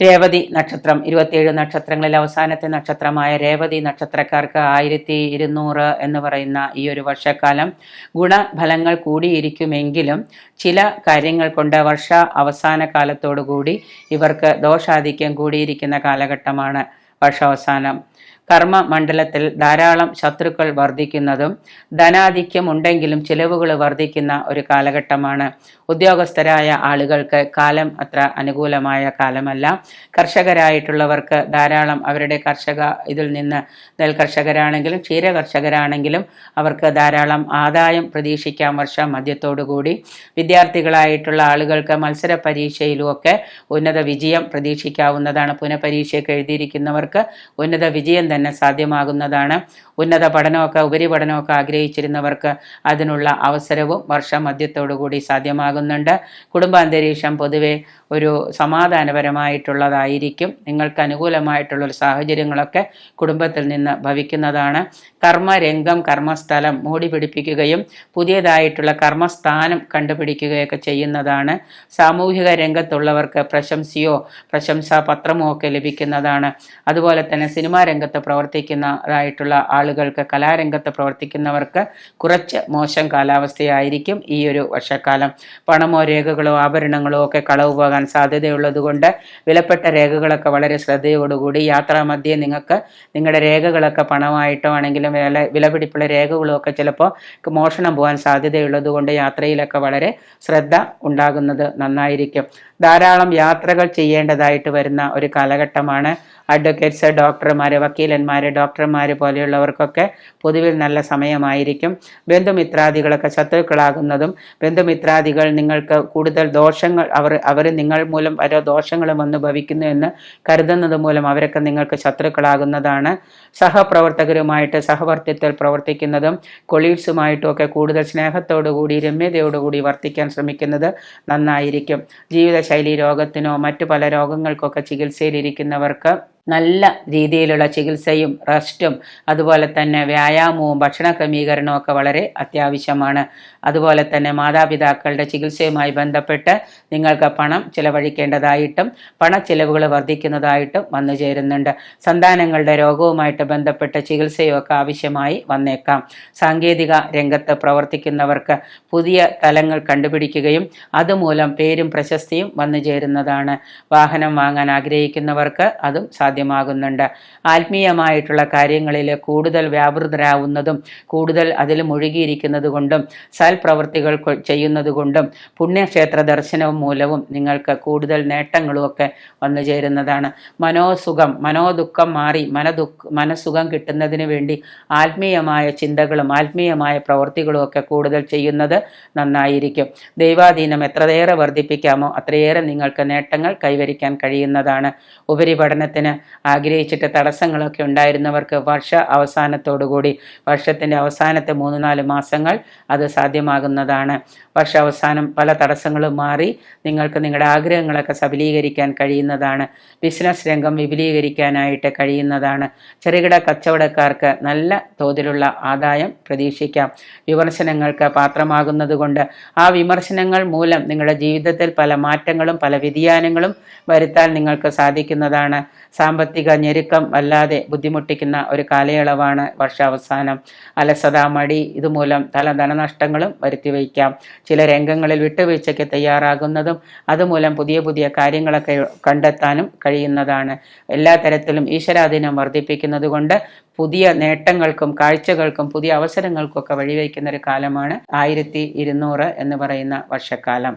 രേവതി നക്ഷത്രം ഇരുപത്തിയേഴ് നക്ഷത്രങ്ങളിൽ അവസാനത്തെ നക്ഷത്രമായ രേവതി നക്ഷത്രക്കാർക്ക് ആയിരത്തി ഇരുന്നൂറ് എന്ന് പറയുന്ന ഈ ഒരു വർഷക്കാലം ഗുണഫലങ്ങൾ കൂടിയിരിക്കുമെങ്കിലും ചില കാര്യങ്ങൾ കൊണ്ട് വർഷ അവസാന കാലത്തോടുകൂടി ഇവർക്ക് ദോഷാധിക്യം കൂടിയിരിക്കുന്ന കാലഘട്ടമാണ് വർഷാവസാനം. കർമ്മ മണ്ഡലത്തിൽ ധാരാളം ശത്രുക്കൾ വർദ്ധിക്കുന്നതും ധനാധിക്യം ഉണ്ടെങ്കിലും ചിലവുകൾ വർദ്ധിക്കുന്ന ഒരു കാലഘട്ടമാണ്. ഉദ്യോഗസ്ഥരായ ആളുകൾക്ക് കാലം അത്ര അനുകൂലമായ കാലമല്ല. കർഷകരായിട്ടുള്ളവർക്ക് ധാരാളം അവരുടെ കർഷക ഇതിൽ നിന്ന് നെൽ കർഷകരാണെങ്കിലും ക്ഷീര കർഷകരാണെങ്കിലും അവർക്ക് ധാരാളം ആദായം പ്രതീക്ഷിക്കാം വർഷം മധ്യത്തോടുകൂടി വിദ്യാർത്ഥികളായിട്ടുള്ള ആളുകൾക്ക് മത്സര പരീക്ഷയിലുമൊക്കെ ഉന്നത വിജയം പ്രതീക്ഷിക്കാവുന്നതാണ്. പുനഃപരീക്ഷയ്ക്ക് എഴുതിയിരിക്കുന്നവർക്ക് ഉന്നത വിജയം തന്നെ സാധ്യമാകുന്നതാണ്. ഉന്നത പഠനമൊക്കെ ഉപരിപഠനമൊക്കെ ആഗ്രഹിച്ചിരുന്നവർക്ക് അതിനുള്ള അവസരവും വർഷമധ്യത്തോടുകൂടി സാധ്യമാകുന്നുണ്ട്. കുടുംബാന്തരീക്ഷം പൊതുവെ ഒരു സമാധാനപരമായിട്ടുള്ളതായിരിക്കും. നിങ്ങൾക്ക് അനുകൂലമായിട്ടുള്ള ഒരു സാഹചര്യങ്ങളൊക്കെ കുടുംബത്തിൽ നിന്ന് ഭവിക്കുന്നതാണ്. കർമ്മരംഗം കർമ്മസ്ഥലം മൂടി പിടിപ്പിക്കുകയും പുതിയതായിട്ടുള്ള കർമ്മസ്ഥാനം കണ്ടുപിടിക്കുകയൊക്കെ ചെയ്യുന്നതാണ്. സാമൂഹിക രംഗത്തുള്ളവർക്ക് പ്രശംസയോ പ്രശംസാപത്രമോ ഒക്കെ ലഭിക്കുന്നതാണ്. അതുപോലെ തന്നെ സിനിമാ രംഗത്ത് പ്രവർത്തിക്കുന്നതായിട്ടുള്ള ആളുകൾക്ക് കലാരംഗത്ത് പ്രവർത്തിക്കുന്നവർക്ക് കുറച്ച് മോശം കാലാവസ്ഥയായിരിക്കും ഈ ഒരു വർഷക്കാലം. പണമോ രേഖകളോ ആഭരണങ്ങളോ ഒക്കെ കളവ് പോകാൻ സാധ്യതയുള്ളതുകൊണ്ട് വിലപ്പെട്ട രേഖകളൊക്കെ വളരെ ശ്രദ്ധയോടുകൂടി യാത്രാമധ്യേ നിങ്ങൾക്ക് നിങ്ങളുടെ രേഖകളൊക്കെ പണമായിട്ടോ ആണെങ്കിലും വില വിലപിടിപ്പുള്ള രേഖകളും ഒക്കെ ചിലപ്പോൾ മോഷണം പോകാൻ സാധ്യതയുള്ളതുകൊണ്ട് യാത്രയിലൊക്കെ വളരെ ശ്രദ്ധ ഉണ്ടാകുന്നത് നന്നായിരിക്കും. ധാരാളം യാത്രകൾ ചെയ്യേണ്ടതായിട്ട് വരുന്ന ഒരു കാലഘട്ടമാണ് അഡ്വക്കേറ്റ്സ് ഡോക്ടർമാർ വക്കീലന്മാർ ഡോക്ടർമാർ പോലെയുള്ളവർക്കൊക്കെ പൊതുവിൽ നല്ല സമയമായിരിക്കും. ബന്ധുമിത്രാദികളൊക്കെ ശത്രുക്കളാകുന്നതും ബന്ധുമിത്രാദികൾ നിങ്ങൾക്ക് കൂടുതൽ ദോഷങ്ങൾ അവർ അവർ നിങ്ങൾ മൂലം ഓരോ ദോഷങ്ങളും വന്ന് ഭവിക്കുന്നു എന്ന് കരുതുന്നത് മൂലം അവരൊക്കെ നിങ്ങൾക്ക് ശത്രുക്കളാകുന്നതാണ്. സഹപ്രവർത്തകരുമായിട്ട് സഹവർത്തിത്വത്തിൽ പ്രവർത്തിക്കുന്നതും കൊളീഗ്സുമായിട്ടും ഒക്കെ കൂടുതൽ സ്നേഹത്തോടുകൂടി രമ്യതയോടുകൂടി വർത്തിക്കാൻ ശ്രമിക്കുന്നത് നന്നായിരിക്കും. ജീവിതശൈലി രോഗത്തിനോ മറ്റു പല രോഗങ്ങൾക്കൊക്കെ ചികിത്സയിലിരിക്കുന്നവർക്ക് നല്ല രീതിയിലുള്ള ചികിത്സയും റെസ്റ്റും അതുപോലെ തന്നെ വ്യായാമവും ഭക്ഷണ ക്രമീകരണവും ഒക്കെ വളരെ അത്യാവശ്യമാണ്. അതുപോലെ തന്നെ മാതാപിതാക്കളുടെ ചികിത്സയുമായി ബന്ധപ്പെട്ട് നിങ്ങൾക്ക് പണം ചിലവഴിക്കേണ്ടതായിട്ടും പണ ചിലവുകൾ വർദ്ധിക്കുന്നതായിട്ടും വന്നു ചേരുന്നുണ്ട്. സന്താനങ്ങളുടെ രോഗവുമായിട്ട് ബന്ധപ്പെട്ട ചികിത്സയും ഒക്കെ ആവശ്യമായി വന്നേക്കാം. സാങ്കേതിക രംഗത്ത് പ്രവർത്തിക്കുന്നവർക്ക് പുതിയ തലങ്ങൾ കണ്ടുപിടിക്കുകയും അതുമൂലം പേരും പ്രശസ്തിയും വന്നു ചേരുന്നതാണ്. വാഹനം വാങ്ങാൻ ആഗ്രഹിക്കുന്നവർക്ക് അതും സാധ്യമാകുന്നുണ്ട്. ആത്മീയമായിട്ടുള്ള കാര്യങ്ങളിൽ കൂടുതൽ വ്യാപൃതരാവുന്നതും കൂടുതൽ അതിൽ മുഴുകിയിരിക്കുന്നത് കൊണ്ടും സൽപ്രവൃത്തികൾ ചെയ്യുന്നത് കൊണ്ടും പുണ്യക്ഷേത്ര ദർശനവും മൂലവും നിങ്ങൾക്ക് കൂടുതൽ നേട്ടങ്ങളും ഒക്കെ വന്നു ചേരുന്നതാണ്. മനോസുഖം മനോദുഃഖം മാറി മനദുഃഖ മനസുഖം കിട്ടുന്നതിന് വേണ്ടി ആത്മീയമായ ചിന്തകളും ആത്മീയമായ പ്രവൃത്തികളും ഒക്കെ കൂടുതൽ ചെയ്യുന്നത് നന്നായിരിക്കും. ദൈവാധീനം എത്രയേറെ വർദ്ധിപ്പിക്കാമോ അത്രയേറെ നിങ്ങൾക്ക് നേട്ടങ്ങൾ കൈവരിക്കാൻ കഴിയുന്നതാണ്. ഉപരിപഠനത്തിന് ആഗ്രഹിച്ചിട്ട് തടസ്സങ്ങളൊക്കെ ഉണ്ടായിരുന്നവർക്ക് വർഷ അവസാനത്തോടുകൂടി വർഷത്തിന്റെ അവസാനത്തെ മൂന്ന് നാല് മാസങ്ങൾ അത് സാധ്യമാകുന്നതാണ്. വർഷ അവസാനം പല തടസ്സങ്ങളും മാറി നിങ്ങൾക്ക് നിങ്ങളുടെ ആഗ്രഹങ്ങളൊക്കെ സബലീകരിക്കാൻ കഴിയുന്നതാണ്. ബിസിനസ് രംഗം വിപുലീകരിക്കാനായിട്ട് കഴിയുന്നതാണ്. ചെറുകിട കച്ചവടക്കാർക്ക് നല്ല തോതിലുള്ള ആദായം പ്രതീക്ഷിക്കാം. വിമർശനങ്ങൾക്ക് പാത്രമാകുന്നതുകൊണ്ട് ആ വിമർശനങ്ങൾ മൂലം നിങ്ങളുടെ ജീവിതത്തിൽ പല മാറ്റങ്ങളും പല വ്യതിയാനങ്ങളും വരുത്താൻ നിങ്ങൾക്ക് സാധിക്കുന്നതാണ്. സാമ്പത്തിക ഞെരുക്കം വല്ലാതെ ബുദ്ധിമുട്ടിക്കുന്ന ഒരു കാലയളവാണ് വർഷാവസാനം. അലസത മടി ഇതുമൂലം പല ധനനഷ്ടങ്ങളും വരുത്തി വയ്ക്കാം ചില രംഗങ്ങളിൽ വിട്ടുവീഴ്ചയ്ക്ക് തയ്യാറാകുന്നതും അതുമൂലം പുതിയ പുതിയ കാര്യങ്ങളൊക്കെ കണ്ടെത്താനും കഴിയുന്നതാണ്. എല്ലാ തരത്തിലും ഈശ്വരാധീനം വർദ്ധിപ്പിക്കുന്നത് കൊണ്ട് പുതിയ നേട്ടങ്ങൾക്കും കാഴ്ചകൾക്കും പുതിയ അവസരങ്ങൾക്കും ഒക്കെ വഴിവെക്കുന്ന ഒരു കാലമാണ് ആയിരത്തി ഇരുന്നൂറ് എന്ന് പറയുന്ന വർഷക്കാലം.